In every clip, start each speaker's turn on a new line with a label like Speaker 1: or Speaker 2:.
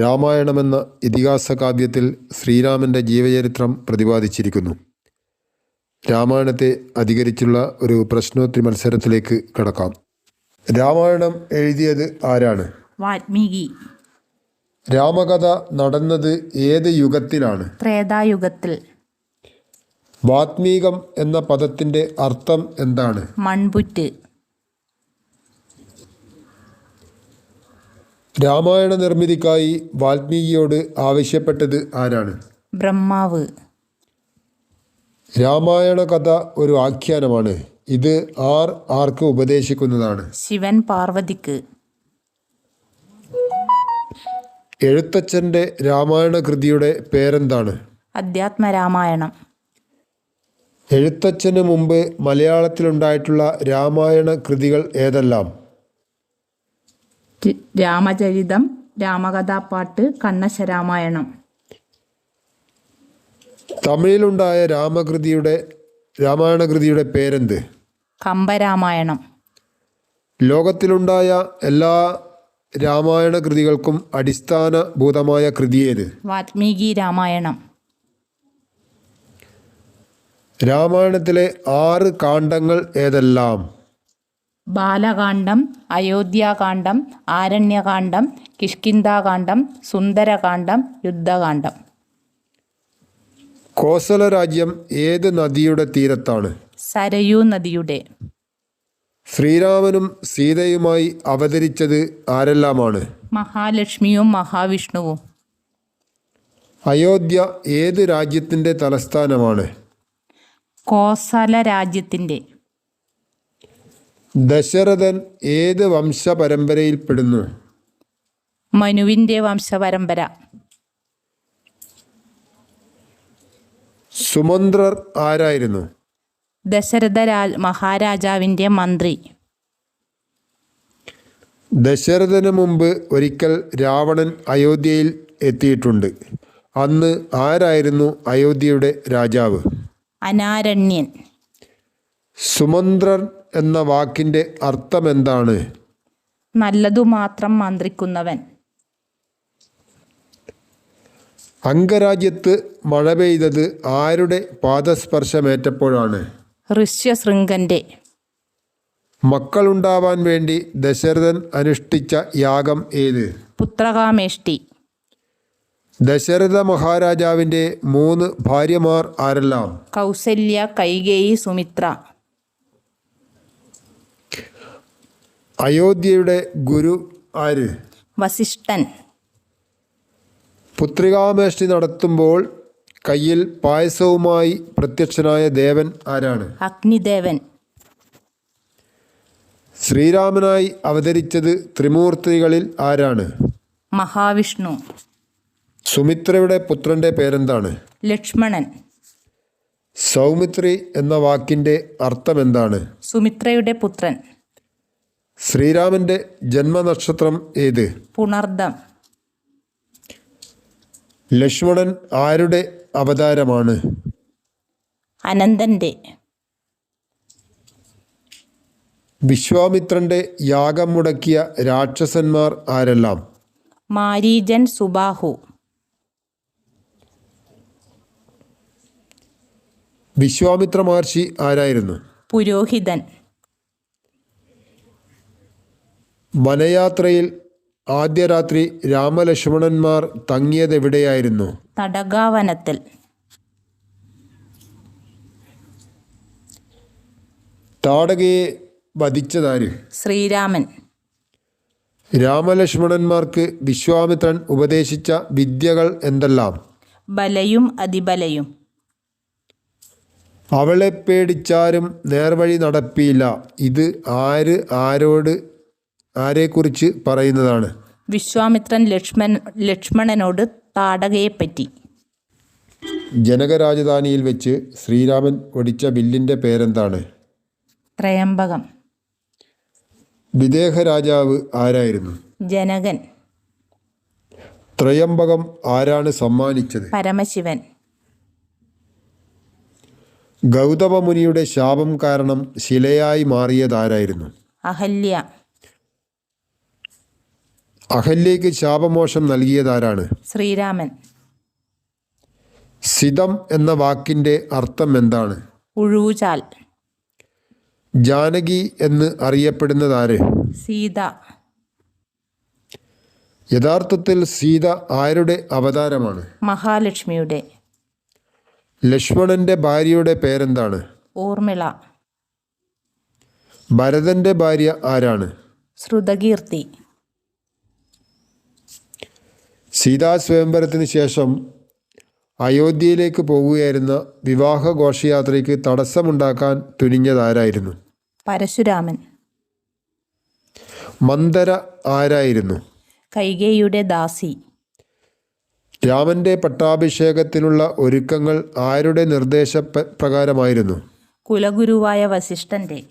Speaker 1: രാമായണമെന്ന ഇതിഹാസ കാവ്യത്തിൽ ശ്രീരാമന്റെ ജീവചരിത്രം പ്രതിപാദിച്ചിരിക്കുന്നു. രാമായണത്തെ അധികരിച്ചുള്ള ഒരു പ്രശ്നോത്തരി മത്സരത്തിലേക്ക് കടക്കാം. രാമായണം എഴുതിയത് ആരാണ്?
Speaker 2: വാൽമീകി.
Speaker 1: രാമകഥ നടന്നത് ഏത് യുഗത്തിലാണ്?
Speaker 2: ത്രേതായുഗത്തിൽ.
Speaker 1: വാത്മീകം എന്ന പദത്തിന്റെ അർത്ഥം എന്താണ്?
Speaker 2: മൺപുറ്റ്.
Speaker 1: രാമായണ നിർമ്മിതിക്കായി വാൽമീകിയോട് ആവശ്യപ്പെട്ടത് ആരാണ്?
Speaker 2: ബ്രഹ്മാവ്.
Speaker 1: രാമായണ കഥ ഒരു ആഖ്യാനമാണ്. ഇത് ആർ ആർക്ക് ഉപദേശിക്കുന്നതാണ്?
Speaker 2: ശിവൻ പാർവതിക്ക്.
Speaker 1: എഴുത്തച്ഛന്റെ രാമായണ കൃതിയുടെ പേരെന്താണ്?
Speaker 2: അധ്യാത്മരാമായണം.
Speaker 1: എഴുത്തച്ഛന് മുമ്പ് മലയാളത്തിലുണ്ടായിട്ടുള്ള രാമായണ കൃതികൾ ഏതെല്ലാം?
Speaker 2: രാമചരിതം രാമകഥാപ്പാട്ട് കണ്ണശരാമായണം.
Speaker 1: തമിഴിലുണ്ടായ രാമകൃതിയുടെ രാമായണ കൃതിയുടെ പേരെന്ത്?
Speaker 2: കമ്പരാമായണം.
Speaker 1: ലോകത്തിലുണ്ടായ എല്ലാ രാമായണ കൃതികൾക്കും അടിസ്ഥാനഭൂതമായ കൃതിയേത്
Speaker 2: വാത്മീകി രാമായണം.
Speaker 1: രാമായണത്തിലെ ആറ് കാണ്ഡങ്ങൾ ഏതെല്ലാം?
Speaker 2: ബാലകാന്ഡം അയോധ്യാകാന്ഡം ആരണ്യകാന്ഡം കിഷ്കിന്ദാകാന്ഡം സുന്ദരകാന്ഡം യുദ്ധകാന്ഡം.
Speaker 1: കോസല രാജ്യം ഏത് നദിയുടെ തീരത്താണ്?
Speaker 2: സരയൂ നദിയുടെ.
Speaker 1: ശ്രീരാമനും സീതയുമായി അവതരിച്ചത് ആരെല്ലാമാണ്?
Speaker 2: മഹാലക്ഷ്മിയും മഹാവിഷ്ണുവും.
Speaker 1: അയോധ്യ ഏത് രാജ്യത്തിന്റെ തലസ്ഥാനമാണ്?
Speaker 2: കോസല രാജ്യത്തിന്റെ
Speaker 1: ദശരഥൻ ഏത് വംശപരമ്പരയിൽപ്പെടുന്നു?
Speaker 2: മനുവിന്റെ വംശപരമ്പര.
Speaker 1: സുമന്ത്രർ ആരായിരുന്നു?
Speaker 2: ദശരഥ മഹാരാജാവിന്റെ മന്ത്രി.
Speaker 1: ദശരഥന് മുമ്പ് ഒരിക്കൽ രാവണൻ അയോധ്യയിൽ എത്തിയിട്ടുണ്ട്. അന്ന് ആരായിരുന്നു അയോധ്യയുടെ രാജാവ്?
Speaker 2: അനാരണ്യൻ.
Speaker 1: സുമന്ത്രർ എന്ന വാക്കിന്റെ അർത്ഥമെന്താണ്?
Speaker 2: നല്ലതു മാത്രം മന്ത്രിക്കുന്നവൻ.
Speaker 1: അംഗരാജ്യത്ത് മഴ പെയ്തത് ആരുടെ പാദസ്പർശമേറ്റപ്പോഴാണ്?
Speaker 2: ഋഷ്യശൃംഗന്റെ
Speaker 1: മക്കളുണ്ടാവാൻ വേണ്ടി ദശരഥൻ അനുഷ്ഠിച്ച യാഗം ഏത്?
Speaker 2: പുത്രകാമേഷ്ടി.
Speaker 1: ദശരഥ മഹാരാജാവിന്റെ മൂന്ന് ഭാര്യമാർ ആരെല്ലാം?
Speaker 2: കൗസല്യ കൈകേയി സുമിത്ര.
Speaker 1: അയോധ്യയുടെ ഗുരു ആര്?
Speaker 2: വസിഷ്ഠൻ.
Speaker 1: പുത്രികാമേഷ്ടി നടത്തുമ്പോൾ കയ്യിൽ പായസവുമായി പ്രത്യക്ഷനായ ദേവൻ ആരാണ്?
Speaker 2: അഗ്നിദേവൻ.
Speaker 1: ശ്രീരാമനായി അവതരിച്ചത് ത്രിമൂർത്തികളിൽ ആരാണ്?
Speaker 2: മഹാവിഷ്ണു.
Speaker 1: സുമിത്രയുടെ പുത്രന്റെ പേരെന്താണ്?
Speaker 2: ലക്ഷ്മണൻ.
Speaker 1: സൗമിത്രി എന്ന വാക്കിന്റെ അർത്ഥം എന്താണ്
Speaker 2: സുമിത്രയുടെ പുത്രൻ.
Speaker 1: ശ്രീരാമന്റെ ജന്മനക്ഷത്രം ഏത്?
Speaker 2: പുണർദം.
Speaker 1: ലക്ഷ്മണൻ ആരുടെ അവതാരമാണ്?
Speaker 2: അനന്തന്റെ.
Speaker 1: വിശ്വാമിത്രന്റെ യാഗം മുടക്കിയ രാക്ഷസന്മാർ ആരെല്ലാം?
Speaker 2: മാരീജൻ സുബാഹു.
Speaker 1: വിശ്വാമിത്ര മഹർഷി ആരായിരുന്നു?
Speaker 2: പുരോഹിതൻ.
Speaker 1: വനയാത്രയിൽ ആദ്യ രാത്രി രാമലക്ഷ്മണന്മാർ തങ്ങിയതെവിടെയായിരുന്നു?
Speaker 2: തടകാവനത്തിൽ.
Speaker 1: താടകയെ വധിച്ചതാര്?
Speaker 2: ശ്രീരാമൻ.
Speaker 1: രാമലക്ഷ്മണന്മാർക്ക് വിശ്വാമിത്രൻ ഉപദേശിച്ച വിദ്യകൾ എന്തെല്ലാം?
Speaker 2: ബലയും അതിബലയും.
Speaker 1: അവളെ പേടിച്ചാരും നേർവഴി നടപ്പിയില്ല. ഇത് ആര് ആരോട് ആരെക്കുറിച്ച് പറയുന്നതാണ്?
Speaker 2: വിശ്വാമിത്രൻ ലക്ഷ്മൺ ലക്ഷ്മണനോട് താടകയെ താടകയെപ്പറ്റി.
Speaker 1: ജനകരാജധാനിയിൽ വെച്ച് ശ്രീരാമൻ ഒടിച്ച ബില്ലിന്റെ പേരെന്താണ്?
Speaker 2: ത്രയംബകം.
Speaker 1: വിദേഹ രാജാവ് ആരായിരുന്നു?
Speaker 2: ജനകൻ.
Speaker 1: ത്രയംബകം ആരാണ് സമ്മാനിച്ചത്?
Speaker 2: പരമശിവൻ.
Speaker 1: ഗൗതമ മുനിയുടെ ശാപം കാരണം ശിലയായി മാറിയതാരായിരുന്നു?
Speaker 2: അഹല്യ.
Speaker 1: അഹല്യയ്ക്ക് ശാപമോഷം നൽകിയതാരാണ്?
Speaker 2: ശ്രീരാമൻ.
Speaker 1: സിതം എന്ന വാക്കിന്റെ അർത്ഥം എന്താണ്?
Speaker 2: ഉഴൂചാൽ.
Speaker 1: ജാനകി എന്ന് അറിയപ്പെടുന്നതാര്?
Speaker 2: സീത.
Speaker 1: യഥാർത്ഥത്തിൽ സീത ആരുടെ അവതാരമാണ്?
Speaker 2: മഹാലക്ഷ്മിയുടെ.
Speaker 1: ലക്ഷ്മണന്റെ ഭാര്യയുടെ പേരെന്താണ്?
Speaker 2: ഊർമിള.
Speaker 1: ഭരതന്റെ ഭാര്യ ആരാണ്?
Speaker 2: ശ്രുതകീർത്തി.
Speaker 1: സീതാ സ്വയംവരത്തിന് ശേഷം അയോധ്യയിലേക്ക് പോവുകയായിരുന്ന വിവാഹ ഘോഷയാത്രയ്ക്ക് തടസ്സമുണ്ടാക്കാൻ തുനിഞ്ഞതാരായിരുന്നു?
Speaker 2: പരശുരാമൻ.
Speaker 1: മന്ദര ആരായിരുന്നു?
Speaker 2: കൈകേയുടെ ദാസി.
Speaker 1: രാമന്റെ പട്ടാഭിഷേകത്തിനുള്ള ഒരുക്കങ്ങൾ ആരുടെ നിർദ്ദേശ പ്രകാരമായിരുന്നു?
Speaker 2: കുലഗുരുവായ വസിഷ്ഠന്റെ.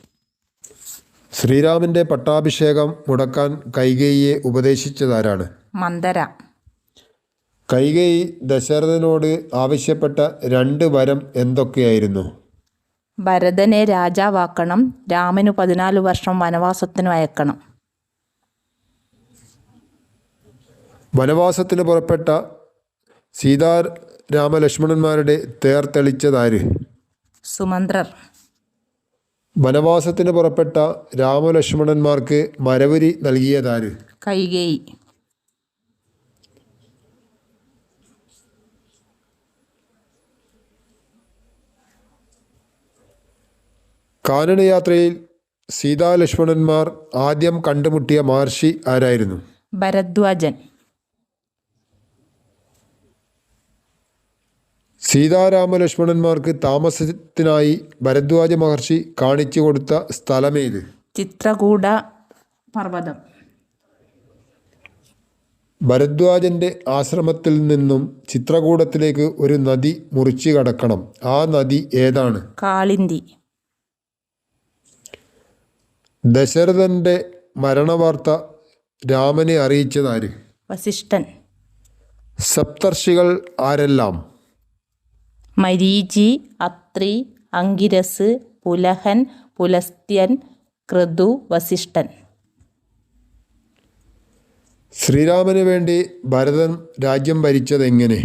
Speaker 1: ശ്രീരാമന്റെ പട്ടാഭിഷേകം മുടക്കാൻ കൈകേയിയെ ഉപദേശിച്ചതാരാണ്?
Speaker 2: മന്ദര.
Speaker 1: കൈകേയി ദശരഥനോട് ആവശ്യപ്പെട്ട രണ്ട് വരം എന്തൊക്കെയായിരുന്നു?
Speaker 2: ഭരതനെ രാജാവാക്കണം രാമനു പതിനാല് വർഷം വനവാസത്തിനു അയക്കണം.
Speaker 1: വനവാസത്തിന് പുറപ്പെട്ട സീതാ രാമലക്ഷ്മണന്മാരുടെ തേർ തെളിച്ചതാര്?
Speaker 2: സുമന്ത്രർ.
Speaker 1: വനവാസത്തിന് പുറപ്പെട്ട രാമലക്ഷ്മണന്മാർക്ക് മരവുരി നൽകിയതാര്?
Speaker 2: കൈകേയി
Speaker 1: കാനനയാത്രയിൽ സീതാലക്ഷ്മണന്മാർ ആദ്യം കണ്ടുമുട്ടിയ മഹർഷി ആരായിരുന്നു?
Speaker 2: ഭരദ്വാജൻ.
Speaker 1: സീതാരാമലക്ഷ്മണന്മാർക്ക് താമസത്തിനായി ഭരദ്വാജ മഹർഷി കാണിച്ചു കൊടുത്ത സ്ഥലമേത്
Speaker 2: ചിത്രകൂട പർവതം.
Speaker 1: ഭരദ്വാജന്റെ ആശ്രമത്തിൽ നിന്നും ചിത്രകൂടത്തിലേക്ക് ഒരു നദി മുറിച്ചു കടക്കണം. ആ നദി ഏതാണ്?
Speaker 2: കാളിന്തി.
Speaker 1: ദശരഥന്റെ മരണവാർത്ത രാമനെ അറിയിച്ചതാര്?
Speaker 2: വസിഷ്ഠൻ.
Speaker 1: സപ്തർഷികൾ ആരെല്ലാം?
Speaker 2: മരീചി അത്രി അങ്കിരസ് പുലഹൻ പുലസ്ത്യൻ ക്രതു വസിഷ്ഠൻ.
Speaker 1: ശ്രീരാമന് വേണ്ടി ഭരതൻ രാജ്യം ഭരിച്ചത് ഭരിച്ചതെങ്ങനെ?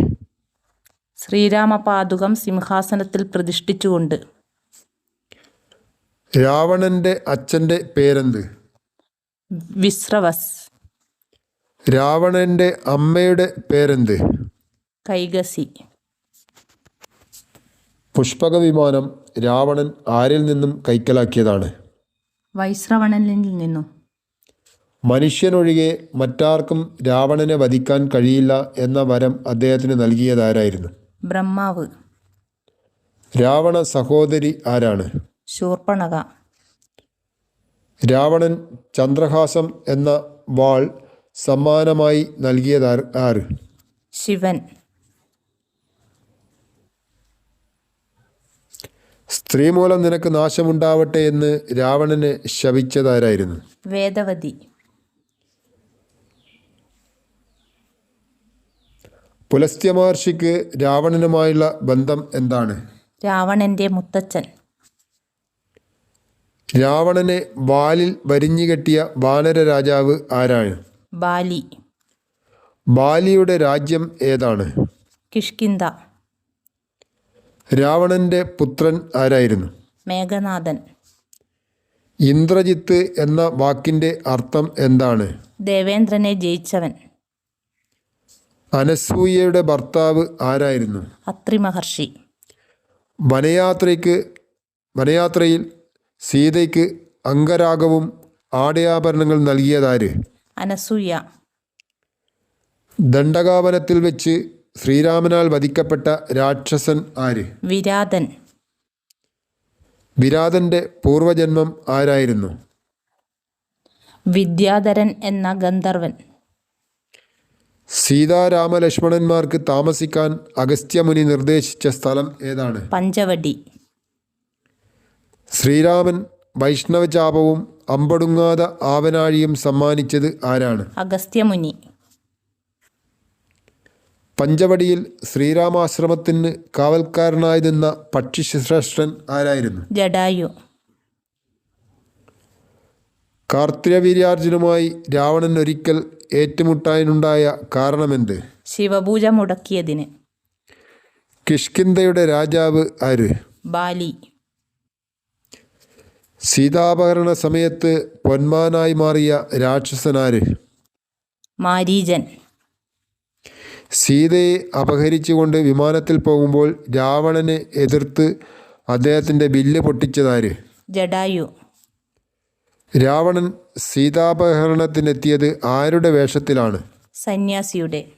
Speaker 2: ശ്രീരാമപാതുകം സിംഹാസനത്തിൽ പ്രതിഷ്ഠിച്ചുകൊണ്ട്
Speaker 1: രാവണന്റെ അച്ഛന്റെ പേരെന്ത്?
Speaker 2: വിശ്രവസ്.
Speaker 1: രാവണന്റെ അമ്മയുടെ പേരെന്ത്?
Speaker 2: കൈകസി.
Speaker 1: പുഷ്പക വിമാനം രാവണൻ ആരിൽ നിന്നും കൈക്കലാക്കിയതാണ്?
Speaker 2: വൈശ്രവണനിൽ നിന്നും.
Speaker 1: മനുഷ്യനൊഴികെ മറ്റാർക്കും രാവണനെ വധിക്കാൻ കഴിയില്ല എന്ന വരം അദ്ദേഹത്തിന് നൽകിയതാരായിരുന്നു?
Speaker 2: ബ്രഹ്മാവ്.
Speaker 1: രാവണ സഹോദരി ആരാണ്?
Speaker 2: ശൂർപ്പണക.
Speaker 1: രാവണൻ ചന്ദ്രഹാസം എന്ന വാൾ സമ്മാനമായി നൽകിയത് ആര്?
Speaker 2: ശിവൻ.
Speaker 1: സ്ത്രീ മൂലം നിനക്ക് നാശമുണ്ടാവട്ടെ എന്ന് രാവണനെ ശപിച്ചതാരായിരുന്നു?
Speaker 2: വേദവതി.
Speaker 1: പുലസ്ത്യ മഹർഷിക്ക് രാവണനുമായുള്ള ബന്ധം എന്താണ്?
Speaker 2: രാവണന്റെ മുത്തച്ഛൻ.
Speaker 1: രാവണനെ വാലിൽ വരിഞ്ഞുകെട്ടിയ വാനര രാജാവ് ആരാണ്?
Speaker 2: ബാലി.
Speaker 1: ബാലിയുടെ രാജ്യം ഏതാണ്?
Speaker 2: കിഷ്കിന്ത
Speaker 1: രാവണന്റെ പുത്രൻ ആരായിരുന്നു?
Speaker 2: മേഘനാഥൻ.
Speaker 1: ഇന്ദ്രജിത്ത് എന്ന വാക്കിന്റെ അർത്ഥം എന്താണ്?
Speaker 2: ദേവേന്ദ്രനെ ജയിച്ചവൻ.
Speaker 1: അനസൂയയുടെ ഭർത്താവ് ആരായിരുന്നു?
Speaker 2: അത്രി മഹർഷി
Speaker 1: വനയാത്രയ്ക്ക് വനയാത്രയിൽ സീതയ്ക്ക് അംഗരാഗവും ആടയാഭരണങ്ങൾ നൽകിയതാര്?
Speaker 2: അനസൂയ.
Speaker 1: ദണ്ഡകാവനത്തിൽ വെച്ച് ശ്രീരാമനാൽ വധിക്കപ്പെട്ട രാക്ഷസൻ ആര്?
Speaker 2: വിരാതൻ.
Speaker 1: വിരാതന്റെ പൂർവജന്മം ആരായിരുന്നു?
Speaker 2: വിദ്യാധരൻ എന്ന ഗന്ധർവൻ.
Speaker 1: സീതാരാമലക്ഷ്മണന്മാർക്ക് താമസിക്കാൻ അഗസ്ത്യമുനി നിർദ്ദേശിച്ച സ്ഥലം ഏതാണ്?
Speaker 2: പഞ്ചവടി.
Speaker 1: ശ്രീരാമൻ വൈഷ്ണവചാപവും അമ്പടുങ്ങാത ആവനാഴിയും സമ്മാനിച്ചത് ആരാണ്?
Speaker 2: അഗസ്ത്യമുനി.
Speaker 1: പഞ്ചവടിയിൽ ശ്രീരാമാശ്രമത്തിന് കാവൽക്കാരനായി നിന്ന പക്ഷിശ്രേഷ്ഠൻ ആരായിരുന്നു?
Speaker 2: ജഡായു.
Speaker 1: കാർത്തികവീര്യാർജുനുമായി രാവണൻ ഒരിക്കൽ ഏറ്റുമുട്ടാനുണ്ടായ കാരണമെന്ത്?
Speaker 2: ശിവപൂജ മുടക്കിയതിന്.
Speaker 1: കിഷ്കിന്ധയുടെ രാജാവ് ആര്?
Speaker 2: ബാലി.
Speaker 1: സീതാപഹരണ സമയത്ത് പൊന്മാനായി മാറിയ രാക്ഷസനാര്?
Speaker 2: മാരീജൻ.
Speaker 1: സീതയെ അപഹരിച്ചുകൊണ്ട് വിമാനത്തിൽ പോകുമ്പോൾ രാവണനെ എതിർത്ത് അദ്ദേഹത്തിന്റെ ബില്ല് പൊട്ടിച്ചതാര്?
Speaker 2: ജഡായു.
Speaker 1: രാവണൻ സീതാപഹരണത്തിനെത്തിയത് ആരുടെ വേഷത്തിലാണ്?
Speaker 2: സന്യാസിയുടെ.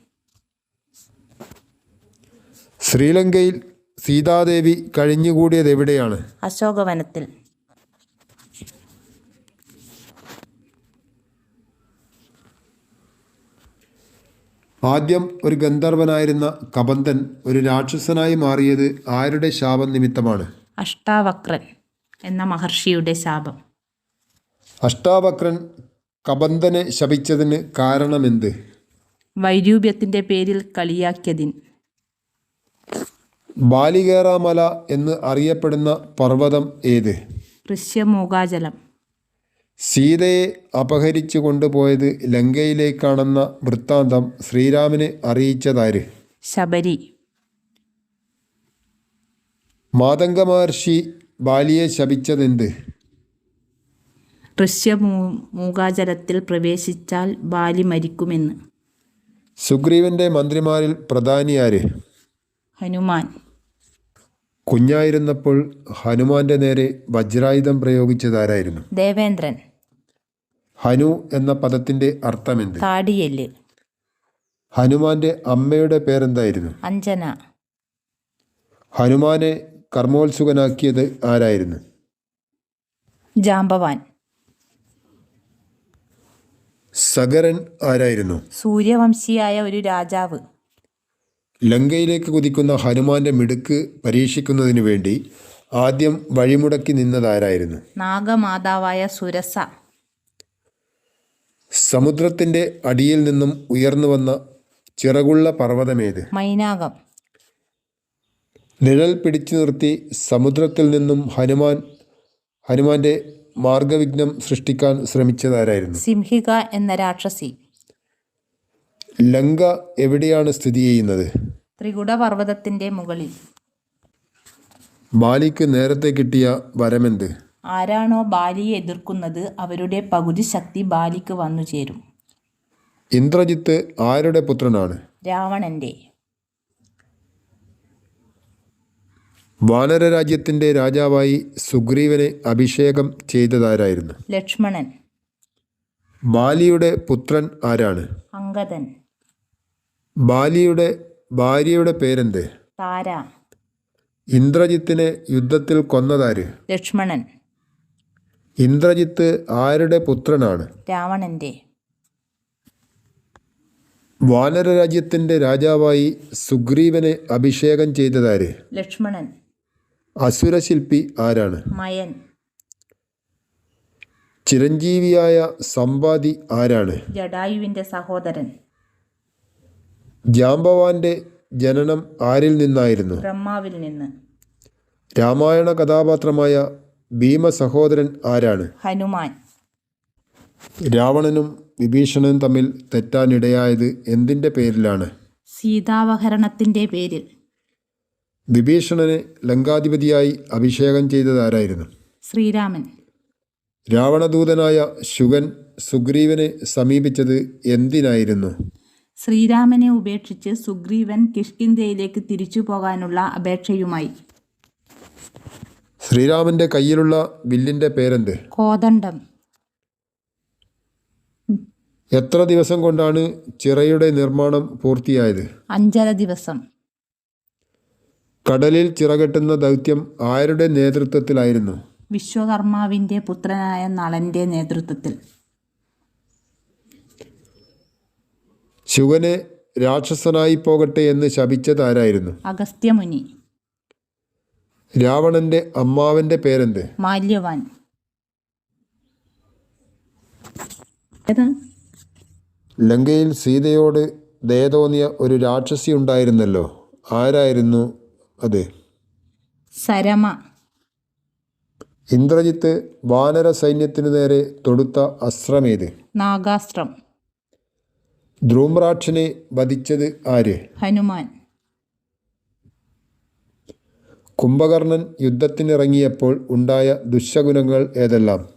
Speaker 1: ശ്രീലങ്കയിൽ സീതാദേവി കഴിഞ്ഞുകൂടിയത് എവിടെയാണ്
Speaker 2: അശോകവനത്തിൽ.
Speaker 1: ആദ്യം ഒരു ഗന്ധർവനായിരുന്ന കബന്ധൻ ഒരു രാക്ഷസനായി മാറിയത് ആരുടെ ശാപം നിമിത്തമാണ്?
Speaker 2: അഷ്ടാവക്രൻ എന്ന മഹർഷിയുടെ ശാപം.
Speaker 1: അഷ്ടാവക്രൻ കബന്ധനെ ശപിച്ചതിന് കാരണമെന്ത്?
Speaker 2: വൈരൂപ്യത്തിന്റെ പേരിൽ കളിയാക്കിയതിൻ.
Speaker 1: ബാലികേറാമല എന്ന് അറിയപ്പെടുന്ന പർവതം ഏത്?
Speaker 2: ഋഷ്യമൂകാചലം
Speaker 1: സീതയെ അപഹരിച്ചു കൊണ്ടുപോയത് ലങ്കയിലേക്കാണെന്ന വൃത്താന്തം ശ്രീരാമിനെ അറിയിച്ചതാര്?
Speaker 2: ശബരി.
Speaker 1: മാതംഗ മഹർഷി ബാലിയെ ശപിച്ചതെന്ത്?
Speaker 2: ഋഷ്യമൂകാചരത്തിൽ പ്രവേശിച്ചാൽ ബാലി മരിക്കുമെന്ന്.
Speaker 1: സുഗ്രീവന്റെ മന്ത്രിമാരിൽ പ്രധാനിയാര്
Speaker 2: ഹനുമാൻ.
Speaker 1: കുഞ്ഞായിരുന്നപ്പോൾ ഹനുമാന്റെ നേരെ വജ്രായുധം പ്രയോഗിച്ചതാരായിരുന്നു?
Speaker 2: ദേവേന്ദ്രൻ.
Speaker 1: ഹനു എന്ന പദത്തിന്റെ അർത്ഥമെന്ത്?
Speaker 2: താടിയൽ
Speaker 1: ഹനുമാന്റെ അമ്മയുടെ പേരെന്തായിരുന്നു?
Speaker 2: അഞ്ജന.
Speaker 1: ഹനുമാനെ കർമ്മോത്സുകനാക്കിയത് ആരായിരുന്നു?
Speaker 2: ജാമ്പവാൻ.
Speaker 1: സഗരൻ ആരായിരുന്നു?
Speaker 2: സൂര്യവംശിയായ ഒരു രാജാവ്.
Speaker 1: ലങ്കയിലേക്ക് കുതിക്കുന്ന ഹനുമാന്റെ മിടുക്ക് പരീക്ഷിക്കുന്നതിനു വേണ്ടി ആദ്യം വഴിമുടക്കി നിന്നതാരായിരുന്നു
Speaker 2: നാഗമാതാവായ സുരസ.
Speaker 1: സമുദ്രത്തിന്റെ അടിയിൽ നിന്നും ഉയർന്നു വന്ന ചിറകുള്ള പർവതമേത്?
Speaker 2: മൈനാകം.
Speaker 1: നിഴൽ പിടിച്ചു നിർത്തി സമുദ്രത്തിൽ നിന്നും ഹനുമാൻ ഹനുമാന്റെ മാർഗവിഘ്നം സൃഷ്ടിക്കാൻ ശ്രമിച്ചതാരായിരുന്നു?
Speaker 2: സിംഹിക എന്ന രാക്ഷസി.
Speaker 1: ലങ്ക എവിടെയാണ് സ്ഥിതി ചെയ്യുന്നത്?
Speaker 2: ത്രികുട പർവതത്തിന്റെ മുകളിൽ.
Speaker 1: ബാലിക്ക് നേരത്തെ കിട്ടിയ വരമെന്ത്?
Speaker 2: ആരാണോ ബാലിയെ എതിർക്കുന്നത് അവരുടെ പകുതി ശക്തി ബാലിക്ക് വന്നു ചേരും.
Speaker 1: ഇന്ദ്രജിത്ത് ആരുടെ പുത്രനാണ്?
Speaker 2: രാവണന്റെ.
Speaker 1: വാനരരാജ്യത്തിന്റെ രാജാവായി സുഗ്രീവനെ അഭിഷേകം ചെയ്തതാരായിരുന്നു?
Speaker 2: ലക്ഷ്മണൻ.
Speaker 1: ബാലിയുടെ പുത്രൻ ആരാണ്?
Speaker 2: അങ്കദൻ
Speaker 1: ബാലിയുടെ ഭാര്യയുടെ പേരെന്ത്?
Speaker 2: താര.
Speaker 1: ഇന്ദ്രജിത്തിനെ യുദ്ധത്തിൽ കൊന്നതാര്?
Speaker 2: ലക്ഷ്മണൻ.
Speaker 1: ഇന്ദ്രജിത്ത് ആരുടെ പുത്രനാണ്?
Speaker 2: രാവണന്റെ.
Speaker 1: വാനര രാജ്യത്തിന്റെ രാജാവായി സുഗ്രീവനെ അഭിഷേകം ചെയ്തതാര്?
Speaker 2: ലക്ഷ്മണൻ.
Speaker 1: അസുരശില്പി ആരാണ്?
Speaker 2: മയൻ.
Speaker 1: ചിരഞ്ജീവിയായ സമ്പാദി ആരാണ്?
Speaker 2: ജഡായുവിന്റെ സഹോദരൻ.
Speaker 1: ജാംബവാന്റെ ജനനം ആരിൽ നിന്നായിരുന്നു?
Speaker 2: ബ്രഹ്മാവിൽ നിന്ന്.
Speaker 1: രാമായണ കഥാപാത്രമായ ഭീമ സഹോദരൻ ആരാണ്?
Speaker 2: ഹനുമാൻ.
Speaker 1: രാവണനും വിഭീഷണനും തമ്മിൽ തെറ്റാനിടയായത് എന്തിന്റെ പേരിലാണ്?
Speaker 2: സീതാവഹരണത്തിന്റെ പേരിൽ.
Speaker 1: വിഭീഷണനെ ലങ്കാധിപതിയായി അഭിഷേകം ചെയ്തത് ആരായിരുന്നു?
Speaker 2: ശ്രീരാമൻ.
Speaker 1: രാവണദൂതനായ ശുഗൻ സുഗ്രീവനെ സമീപിച്ചത് എന്തിനായിരുന്നു?
Speaker 2: ശ്രീരാമനെ ഉപേക്ഷിച്ച് സുഗ്രീവൻ കിഷ്കിന്ധയിലേക്ക് തിരിച്ചു പോകാനുള്ള അപേക്ഷയുമായി.
Speaker 1: ശ്രീരാമന്റെ കയ്യിലുള്ള വില്ലിന്റെ പേരെന്ത്?
Speaker 2: കോദണ്ഡം
Speaker 1: എത്ര ദിവസം കൊണ്ടാണ് ചിറയുടെ നിർമ്മാണം പൂർത്തിയായത്?
Speaker 2: അഞ്ചര ദിവസം.
Speaker 1: കടലിൽ ചിറകെട്ടുന്ന ദൗത്യം ആരുടെ നേതൃത്വത്തിലായിരുന്നു?
Speaker 2: വിശ്വകർമാവിന്റെ പുത്രനായ നളന്റെ നേതൃത്വത്തിൽ.
Speaker 1: ശിവനെ രാക്ഷസനായി പോകട്ടെ എന്ന് ശപിച്ചതാരായിരുന്നു
Speaker 2: അഗസ്ത്യമുനി.
Speaker 1: രാവണന്റെ അമ്മാവന്റെ പേരെന്ത്?
Speaker 2: മാല്യവാൻ.
Speaker 1: ലങ്കയിൽ സീതയോട് ദയ തോന്നിയ ഒരു രാക്ഷസി ഉണ്ടായിരുന്നല്ലോ. ആരായിരുന്നു അത്?
Speaker 2: സരമ.
Speaker 1: ഇന്ദ്രജിത്ത് വാനര സൈന്യത്തിനു നേരെ തൊടുത്ത അസ്ത്രമേത്
Speaker 2: നാഗാസ്ത്രം.
Speaker 1: ധ്രൂമ്രാക്ഷനെ വധിച്ചത് ആര്?
Speaker 2: ഹനുമാൻ.
Speaker 1: കുംഭകർണൻ യുദ്ധത്തിനിറങ്ങിയപ്പോൾ ഉണ്ടായ ദുശഗുണങ്ങൾ ഏതെല്ലാം?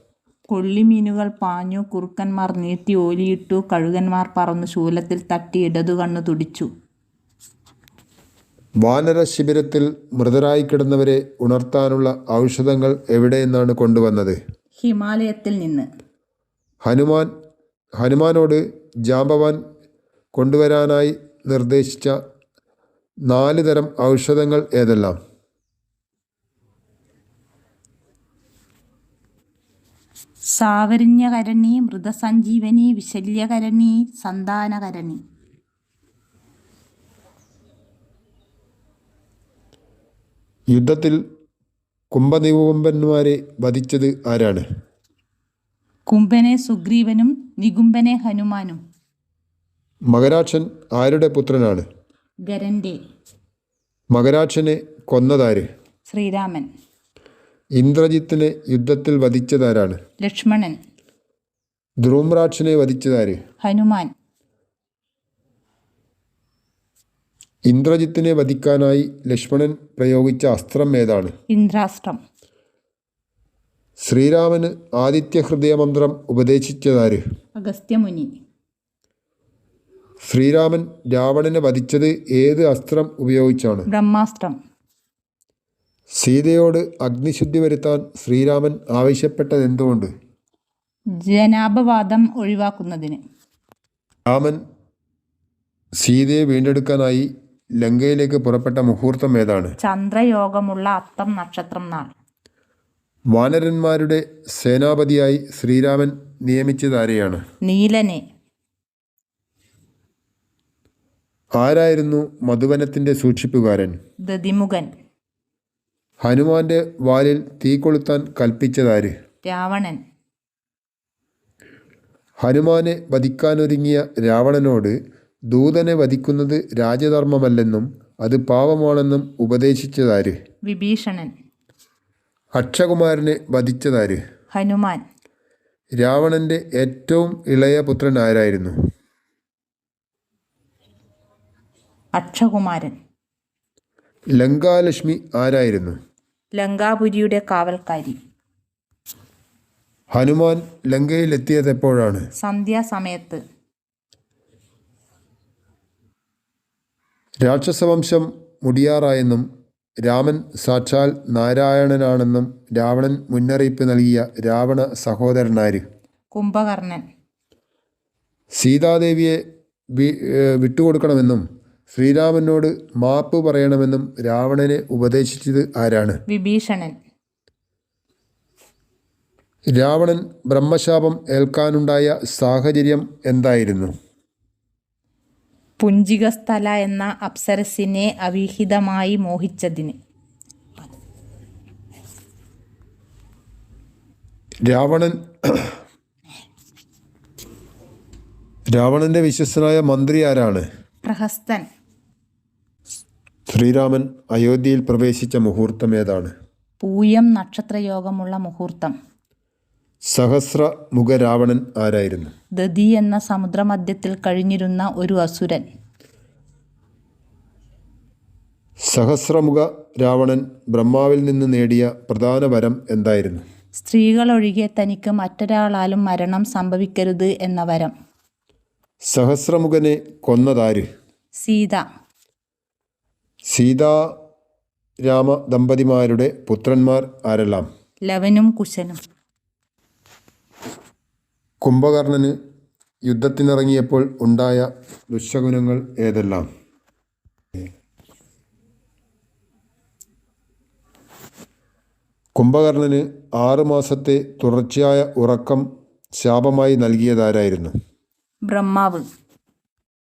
Speaker 2: കൊള്ളിമീനുകൾ പാഞ്ഞു കുറുക്കന്മാർ നീട്ടി ഓലിയിട്ടു കഴുകന്മാർ പറന്നു ശൂലത്തിൽ തട്ടി ഇടതു കണ്ണു തുടിച്ചു.
Speaker 1: വാനര ശിബിരത്തിൽ മൃതരായി കിടന്നവരെ ഉണർത്താനുള്ള ഔഷധങ്ങൾ എവിടെ നിന്നാണ് കൊണ്ടുവന്നത്?
Speaker 2: ഹിമാലയത്തിൽ നിന്ന്.
Speaker 1: ഹനുമാൻ ഹനുമാനോട് ജാമ്പവാൻ കൊണ്ടുവരാനായി നിർദ്ദേശിച്ച നാല് തരം ഔഷധങ്ങൾ ഏതെല്ലാം?
Speaker 2: സാവരിണ്യകരണി മൃതസഞ്ജീവനി വിശല്യകരണി സന്താനകരണി.
Speaker 1: യുദ്ധത്തിൽ കുംഭനികുംബന്മാരെ വധിച്ചത് ആരാണ്?
Speaker 2: കുംഭനെ സുഗ്രീവനും നികുംബനെ ഹനുമാനും.
Speaker 1: മകരാക്ഷൻ ആരുടെ പുത്രനാണ്?
Speaker 2: ഗരന്റെ.
Speaker 1: മകരാക്ഷനെ കൊന്നതാര്?
Speaker 2: ശ്രീരാമൻ.
Speaker 1: ഇന്ദ്രജിത്തിനെ യുദ്ധത്തിൽ വധിച്ചതാരാണ്?
Speaker 2: ലക്ഷ്മണൻ.
Speaker 1: ധ്രുമ്രാക്ഷനെ വധിച്ചതാര്?
Speaker 2: ഹനുമാൻ.
Speaker 1: ഇന്ദ്രജിത്തിനെ വധിക്കാനായി ലക്ഷ്മണൻ പ്രയോഗിച്ച അസ്ത്രം ഏതാണ്?
Speaker 2: ഇന്ദ്രാസ്ത്രം.
Speaker 1: ശ്രീരാമന് ആദിത്യ ഹൃദയമന്ത്രം ഉപദേശിച്ചതാര്?
Speaker 2: അഗസ്ത്യമുനി.
Speaker 1: ശ്രീരാമൻ രാവണനെ വധിച്ചത് ഏത് അസ്ത്രം ഉപയോഗിച്ചാണ്?
Speaker 2: ബ്രഹ്മാസ്ത്രം.
Speaker 1: സീതയോട് അഗ്നിശുദ്ധി വരുത്താൻ ശ്രീരാമൻ ആവശ്യപ്പെട്ടത് എന്തുകൊണ്ട്
Speaker 2: ജനാപവാദം ഒഴിവാക്കുന്നതിന്.
Speaker 1: രാമൻ സീതയെ വീണ്ടെടുക്കാനായി ലങ്കയിലേക്ക് പുറപ്പെട്ട മുഹൂർത്തം ഏതാണ്?
Speaker 2: ചന്ദ്രയോഗമുള്ള അത്തം നക്ഷത്രം നാൾ.
Speaker 1: വാനരന്മാരുടെ സേനാപതിയായി ശ്രീരാമൻ നിയമിച്ചത് ആരെയാണ്?
Speaker 2: നീലനെ.
Speaker 1: ആരായിരുന്നു മധുവനത്തിന്റെ സൂക്ഷിപ്പുകാരൻ?
Speaker 2: ദതിമുഖൻ.
Speaker 1: ഹനുമാന്റെ വാലിൽ തീ കൊളുത്താൻ കൽപ്പിച്ചതാര്?
Speaker 2: രാവണൻ.
Speaker 1: ഹനുമാനെ വധിക്കാനൊരുങ്ങിയ രാവണനോട് ദൂതനെ വധിക്കുന്നത് രാജധർമ്മമല്ലെന്നും അത് പാപമാണെന്നും ഉപദേശിച്ചതാര്?
Speaker 2: വിഭീഷണൻ.
Speaker 1: അക്ഷകുമാരനെ വധിച്ചതാര്?
Speaker 2: ഹനുമാൻ.
Speaker 1: രാവണന്റെ ഏറ്റവും ഇളയ പുത്രൻ ആരായിരുന്നു?
Speaker 2: അക്ഷകുമാരൻ.
Speaker 1: ലങ്കാലക്ഷ്മി ആരായിരുന്നു?
Speaker 2: ലങ്കാപുരിയുടെ കാവൽക്കാരി.
Speaker 1: ഹനുമാൻ ലങ്കയിലെത്തിയത് എപ്പോഴാണ്
Speaker 2: സന്ധ്യാസമയത്ത്.
Speaker 1: രാക്ഷസവംശം മുടിയാറായെന്നും രാമൻ സാക്ഷാൽ നാരായണനാണെന്നും രാവണൻ മുന്നറിയിപ്പ് നൽകിയ രാവണ സഹോദരനാര്?
Speaker 2: കുംഭകർണൻ.
Speaker 1: സീതാദേവിയെ വിട്ടുകൊടുക്കണമെന്നും ശ്രീരാമനോട് മാപ്പ് പറയണമെന്നും രാവണനെ ഉപദേശിച്ചത് ആരാണ്?
Speaker 2: വിഭീഷണൻ.
Speaker 1: രാവണൻ ബ്രഹ്മശാപം ഏൽക്കാനുണ്ടായ സാഹചര്യം എന്തായിരുന്നു?
Speaker 2: പുഞ്ചികസ്ഥല എന്ന അപ്സരസിനെ അവിഹിതമായി മോഹിച്ചതിന്.
Speaker 1: രാവണൻ രാവണന്റെ വിശ്വസ്തനായ മന്ത്രി ആരാണ്?
Speaker 2: പ്രഹസ്തൻ.
Speaker 1: ശ്രീരാമൻ അയോധ്യയിൽ പ്രവേശിച്ച മുഹൂർത്തം ഏതാണ്
Speaker 2: പൂയം നക്ഷത്രയോഗമുള്ള മുഹൂർത്തം.
Speaker 1: സഹസ്ര മുഖ രാവണൻ ആരായിരുന്നു?
Speaker 2: ദതി എന്ന സമുദ്രമധ്യത്തിൽ കഴിഞ്ഞിരുന്ന ഒരു അസുരൻ.
Speaker 1: സഹസ്രമുഖ രാവണൻ ബ്രഹ്മാവിൽ നിന്ന് നേടിയ പ്രധാന വരം എന്തായിരുന്നു?
Speaker 2: സ്ത്രീകളൊഴികെ തനിക്ക് മറ്റൊരാളാലും മരണം സംഭവിക്കരുത് എന്ന വരം.
Speaker 1: സഹസ്രമുഖനെ കൊന്നതാര്?
Speaker 2: സീത.
Speaker 1: സീതാ രാമ ദമ്പതിമാരുടെ പുത്രന്മാർ ആരെല്ലാം?
Speaker 2: ലവനും കുശനും.
Speaker 1: കുംഭകർണന് യുദ്ധത്തിനിറങ്ങിയപ്പോൾ ഉണ്ടായ ദുശകുനങ്ങൾ ഏതെല്ലാം? കുംഭകർണന് ആറ് മാസത്തെ തുടർച്ചയായ ഉറക്കം ശാപമായി നൽകിയതാരായിരുന്നു?
Speaker 2: ബ്രഹ്മാവ്.